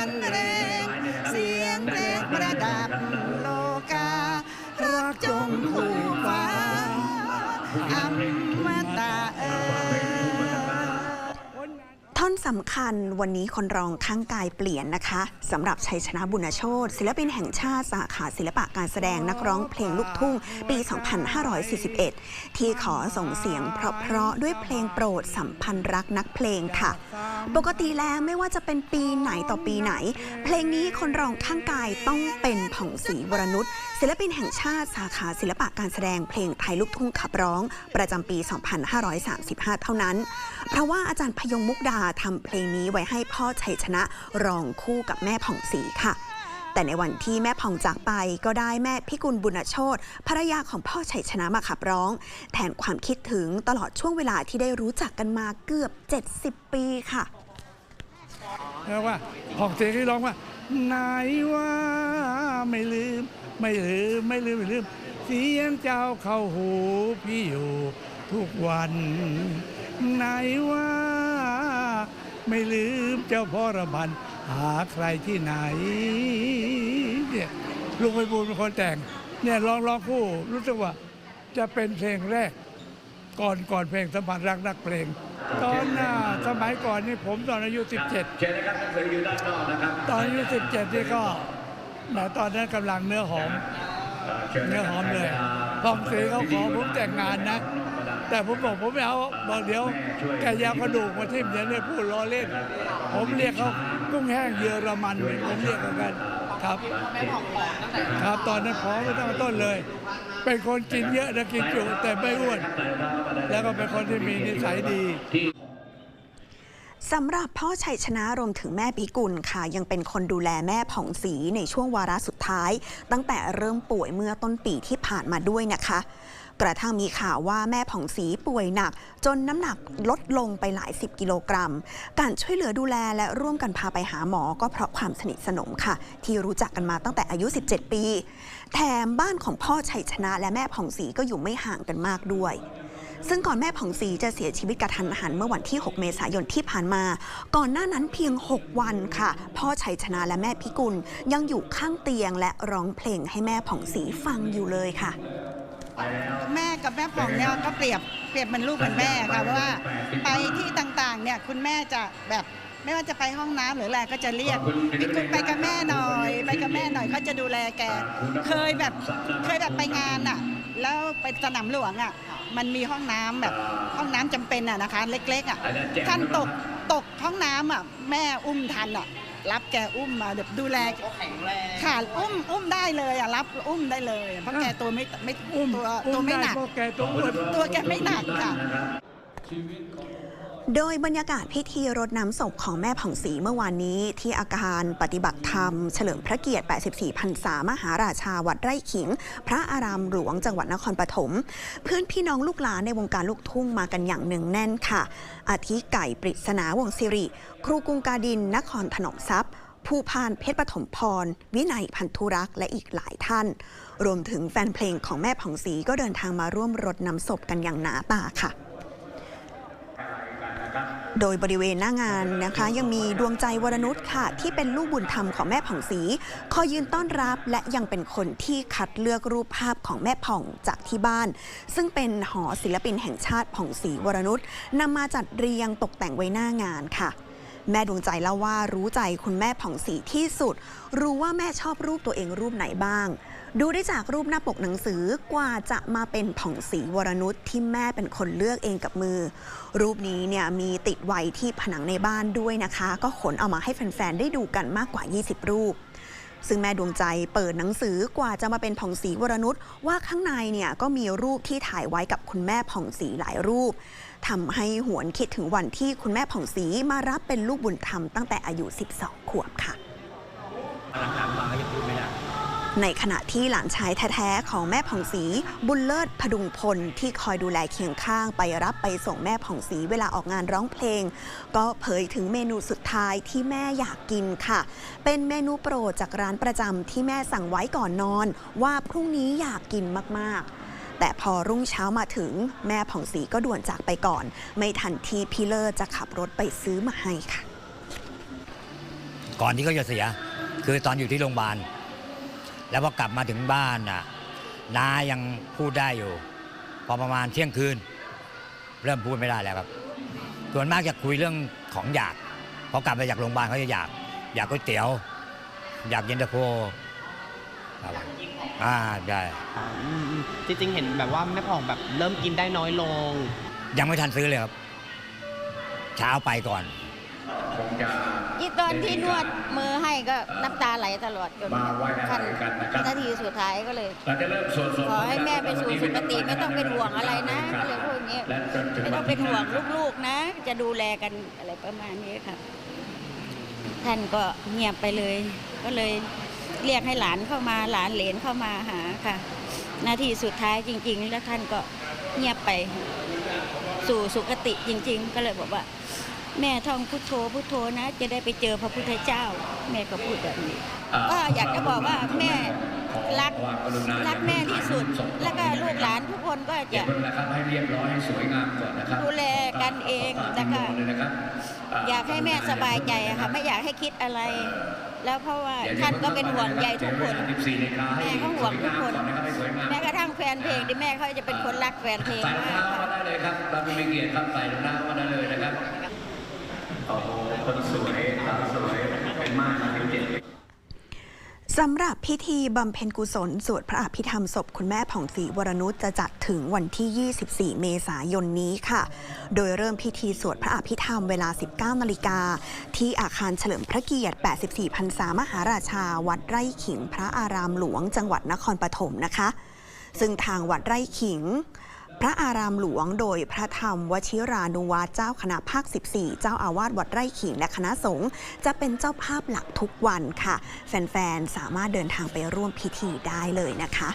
รรเลงเสียงเพลงประดับโลการักจงคู่ อนสำคัญวันนี้คนรองข้างกายเปลี่ยนนะคะสำหรับชัยชนะบุญโชตศิลปินแห่งชาติสาขาศิลปะการแสดงนักร้องเพลงลูกทุ่ง ปี 2541 ที่ขอส่งเสียงเพราะๆด้วยเพลงโปรดสัมพันธ์รักนักเพลงค่ะ ปกติแล้วไม่ว่าจะเป็นปีไหนต่อปีไหน เพลงนี้คนรองข้างกายต้องเป็นผ่องศรีวรนุชศิลปินแห่งชาติสาขาศิลปะการแสดงเพลงไทยลูกทุ่งขับร้อง ประจำปี 2535 เท่านั้น เพราะว่าอาจารย์พยงมุกดาทำเพลงนี้ไว้ให้พ่อชัยชนะรองคู่กับแม่ผ่องศรีค่ะ แต่ในวันที่แม่ผ่องจากไปก็ได้แม่พิกุลบุญโชตภรรยาของพ่อชัยชนะมาขับร้อง แทนความคิดถึงตลอดช่วงเวลาที่ได้รู้จักกันมาเกือบ 70 ปีค่ะเรียกว่าของเสียงที่ร้องว่าไหนว่าไม่ลืม ไม่ลืมไม่ลืมไม่ลืมเสียงเจ้าเข้าหูพี่อยู่ทุกวันไหนว่า ไม่ลืมเจ้าพ่อระบันหาใครที่ไหนเนี่ยลุงไปบูลย์เป็นคนแต่งเนี่ยร้องร้องคู่รู้สึกว่าจะเป็นเพลงแรก ก่อนก่อนเพลงสัมพันธ์รักนักเพลง ตอนน่ะสมัยก่อนนี่ผมตอนอายุ 17เชิญนะครับหนังสืออยู่ด้านนอกนะครับตอนอายุ 17 นี่ก็แหมตอนนั้นกำลังเนื้อหอมชิญเนื้นะอคหรับอมเลยฟองสีเขาขอผมแต่งงานนะ แต่ผมบอกผมไม่เอาบอกเดี๋ยวแกยาวกระดูกมาทิ่มเดี๋ยวเนี่ยพูดล้อเล่น ผมเรียกเขากุ้งแห้งเยอรมันผมเรียกเขากันครับครับตอนนั้นพร้อมไม่ต้องต้นเลย เป็นคนกินเยอะนะกินจุแต่ไม่อ้วน แล้วก็เป็นคนที่มีนิสัยดีสำหรับพ่อชัยชนะรวมถึงแม่พิกุลค่ะ ยังเป็นคนดูแลแม่ผ่องศรีในช่วงวาระสุดท้าย ตั้งแต่เริ่มป่วยเมื่อต้นปีที่ผ่านมาด้วยนะคะ กระทั่งมีข่าวว่าแม่ผ่องศรีป่วยหนัก จนน้ำหนักลดลงไปหลายสิบกิโลกรัม การช่วยเหลือดูแลและร่วมกันพาไปหาหมอก็เพราะความสนิทสนมค่ะ ที่รู้จักกันมาตั้งแต่อายุ 17 ปี แถมบ้านของพ่อชัยชนะและแม่ผ่องศรีก็อยู่ไม่ห่างกันมากด้วยซึ่งก่อนแม่ผ่องศรีจะเสียชีวิตกระทันหันเมื่อวันที่ 6 เมษายนที่ผ่านมา ก่อนหน้านั้นเพียง 6 วันค่ะ พ่อชัยชนะและแม่พิกุลยังอยู่ข้างเตียงและร้องเพลงให้แม่ผ่องศรีฟังอยู่เลยค่ะ แม่กับแม่ผ่องเนี่ยก็เปรียบเปรียบเหมันลูกเหมือนแม่ค่ะเพราะว่าไปที่ต่างๆเนี่ยคุณแม่จะแบบไม่ว่าจะไปห้องน้ำหรืออะไรก็จะเรียกพี่กุลไปกับแม่หน่อย ไปกับแม่หน่อยเขาจะดูแลแก เคยแบบเคยแบบไปงานอะ แล้วไปสนามหลวงอะมันมีห้องน้ำแบบห้องน้ำจำเป็นอะนะคะ เล็กๆอะท่านตกตกห้องน้ำอะแม่อุ้มทันอะ รับแกอุ้มมาแบบดูแลค่ะอุ้มอุ้มได้เลยอะรับอุ้มได้เลย เพราะแกตัวไม่ไม่อุ้มตัวอุ้ตัวมไม่ได้หนักเพราะแกตัวอ้วนตัวแกไม่หนักค่ะ โดยบรรยากาศพิธีรดน้ำศพของแม่ผ่องศรีเมื่อวานนี้ ที่อาคารปฏิบัติธรรม เฉลิมพระเกียรติ 84พรรษามหาราชาวัดไร่ขิง พระอารามหลวงจังหวัดนครปฐมเพื่อนพี่น้องลูกหลานในวงการลูกทุ่งมากันอย่างหนึ่งแน่นค่ะ อาทิไก่ปริศนาวงศิริ ครูกรุงกาดิน นครถนอมทรัพย์ภูพานเพชรปฐมพร วินัยพันธุรักษ์และอีกหลายท่าน รวมถึงแฟนเพลงของแม่ผ่องศรีก็เดินทางมาร่วมรดน้ำศพกันอย่างหนาตาค่ะ โดยบริเวณหน้างานนะคะ ยังมีดวงใจวรนุชค่ะ ที่เป็นลูกบุญธรรมของแม่ผ่องศรีคอยยืนต้อนรับและยังเป็นคนที่คัดเลือกรูปภาพของแม่ผ่องจากที่บ้าน ซึ่งเป็นหอศิลปินแห่งชาติผ่องศรีวรนุชนำมาจัดเรียงตกแต่งไว้หน้างานค่ะ แม่ดวงใจเล่าว่ารู้ใจคุณแม่ผ่องศรีที่สุด รู้ว่าแม่ชอบรูปตัวเองรูปไหนบ้าง ดูได้จากรูปหน้าปกหนังสือกว่าจะมาเป็นผ่องศรีวรนุชที่แม่เป็นคนเลือกเองกับมือ รูปนี้เนี่ยมีติดไว้ที่ผนังในบ้านด้วยนะคะ ก็ขนเอามาให้แฟนๆได้ดูกันมากกว่า 20 รูป ซึ่งแม่ดวงใจเปิดหนังสือกว่าจะมาเป็นผ่องศรีวรนุชว่าข้างในเนี่ยก็มีรูปที่ถ่ายไว้กับคุณแม่ผ่องศรีหลายรูปทำให้หวนคิดถึงวันที่คุณแม่ผ่องศรีมารับเป็นลูกบุญธรรมตั้งแต่อายุ 12 ขวบค่ะ ในขณะที่หลานชายแท้ๆของแม่ผ่องศรีบุญเลิศพดุงพลที่คอยดูแลเคียงข้างไปรับไปส่งแม่ผ่องศรีเวลาออกงานร้องเพลง ก็เผยถึงเมนูสุดท้ายที่แม่อยากกินค่ะ เป็นเมนูโปรดจากร้านประจำที่แม่สั่งไว้ก่อนนอน ว่าพรุ่งนี้อยากกินมากๆแต่พอรุ่งเช้ามาถึงแม่ผ่องศรีก็ด่วนจากไปก่อน ไม่ทันทีพี่เลิศจะขับรถไปซื้อมาให้ค่ะ ก่อนที่เขาจะเสีย คือตอนอยู่ที่โรงพยาบาล แล้วพอกลับมาถึงบ้านน่ะน้ายังพูดได้อยู่ พอประมาณเที่ยงคืน เริ่มพูดไม่ได้แล้วครับ ส่วนมากจะคุยเรื่องของอยากพอกลับมาจากโรงพยาบาลเขาจะอยาก อยากก๋วยเตี๋ยว อยากเย็นตาโฟครับอ่าได้อืมอืมจริงๆเห็นแบบว่าแม่ผ่องแบบเริ่มกินได้น้อยลง ยังไม่ทันซื้อเลยครับ เช้าไปก่อนคงจะ อีตอนที่นวดมือให้ก็น้ำตาไหลตลอดจนมาไว้อะไรขั้นกันนะครับนาทีสุดท้ายก็เลยเราจะเริ่มสวดสวดขอให้แม่ไปสู่สุคติไม่ต้องเป็นห่วงอะไรนะก็เลยพูดอย่างนี้และจนถึงไม่ต้องเป็นห่วงลูกๆนะ จะดูแลกันอะไรประมาณนี้ค่ะท่านก็เงียบไปเลย ก็เลยเรียกให้หลานเข้ามาหลานเหลนเข้ามาหาค่ะ นาทีสุดท้ายจริง ๆ แล้วท่านก็เงียบไปสู่สุคติจริง ๆ ก็เลยบอกว่า แม่ท่องพุทโธพุทโธนะ จะได้ไปเจอพระพุทธเจ้า แม่ก็พูดแบบนี้ก็อยากจะบอกว่าแม่รักรักแม่ที่สุด แล้วก็ลูกหลานทุกคนก็เดี๋ยจะวเพิ่งนะครับให้เรียบร้อยให้สวยงามก่อนนะครับดูแลกันเองแล้วก็เลยนะครับอยากให้แม่สบายใจอะค่ะไม่อยากให้คิดอะไร แล้วเพราะว่าท่านก็เป็นห่วงใยทุกคนแม่ก็ห่วงทุกคนแม้กระทั่งแฟนเพลงที่แม่เขาจะเป็นคนรักแฟนเพลงใส่รองมากเท้าค่ะมาได้เลยครับเรามีเกียรติครับใส่รองเท้ามาได้เลยนะครับโอ้โหคนสวยสาวสวยเป็น มากนะเป็นเกียรติสำหรับพิธีบำเพ็ญกุศล สวดพระอภิธรรมศพคุณแม่ผ่องศรีวรนุชจะจัดถึงวันที่ 24 เมษายนนี้ค่ะ โดยเริ่มพิธีสวดพระอภิธรรมเวลา 19 นาฬิกา ที่อาคารเฉลิมพระเกียรติ 84 พรรษามหาราชา วัดไร่ขิง พระอารามหลวง จังหวัดนครปฐมนะคะ ซึ่งทางวัดไร่ขิง พระอารามหลวงโดยพระธรรมวชิรานุวัตรเจ้าคณะภาค 14 เจ้าอาวาสวัดไร่ขิงและคณะสงฆ์จะเป็นเจ้าภาพหลักทุกวันค่ะ แฟนๆ สามารถเดินทางไปร่วมพิธีได้เลยนะคะ